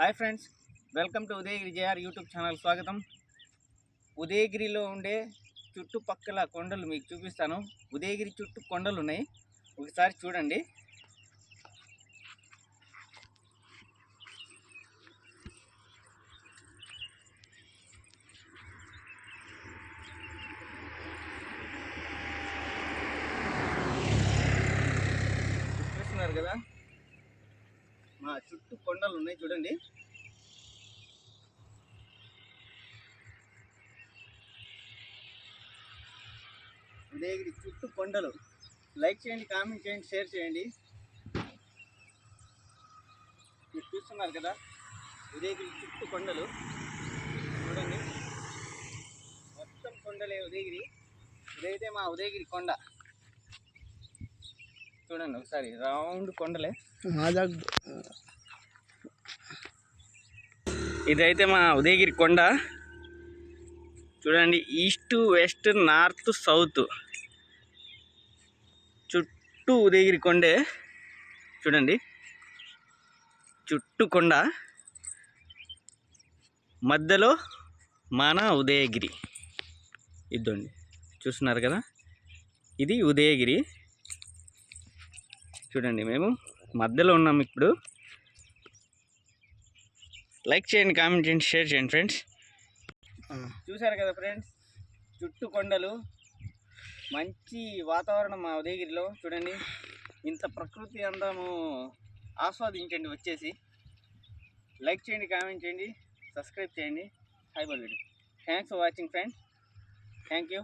Hi friends welcome to Udayagiri JR YouTube channel స్వాగతం. ఉదయగిరిలో ఉండే చుట్టుపక్కల కొండలు మీకు చూపిస్తాను. ఉదయగిరి చుట్టూ కొండలు ఉన్నాయి. ఒకసారి చూడండి. చూస్తున్నారు కదా? మా చుట్టూ కొండలు ఉన్నాయి చూడండి. ఉదయగిరి చుట్టూ కొండలు. లైక్ చేయండి కామెంట్ చేయండి షేర్ చేయండి. మీరు చూస్తున్నారు కదా ఉదయగిరి చుట్టూ కొండలు. చూడండి. మొత్తం కొండలే ఉదయగిరి. ఇదైతే మా ఉదయగిరి కొండ. చూడండి ఒకసారి రౌండ్ కొండలే. ఇదైతే మా ఉదయగిరి కొండ. చూడండి ఈస్ట్ వెస్ట్ నార్త్ సౌత్. చుట్టూ ఉదయగిరి కొండే. చూడండి చుట్టూ కొండ. మధ్యలో మన ఉదయగిరి. ఇద్దండి చూస్తున్నారు కదా? ఇది ఉదయగిరి. చూడండి మేము మధ్యలో ఉన్నాం ఇప్పుడు. లైక్ చేయండి కామెంట్ చేయండి షేర్ చేయండి ఫ్రెండ్స్ చూశారు కదా ఫ్రెండ్స్ చుట్టూ కొండలు మంచి వాతావరణం మా ఉదయగిరిలో చూడండి. ఇంత ప్రకృతి అందము ఆస్వాదించండి వచ్చేసి. లైక్ చేయండి కామెంట్ చేయండి సబ్స్క్రైబ్ చేయండి. Hi బల్లుడి. Thanks for watching friends thank you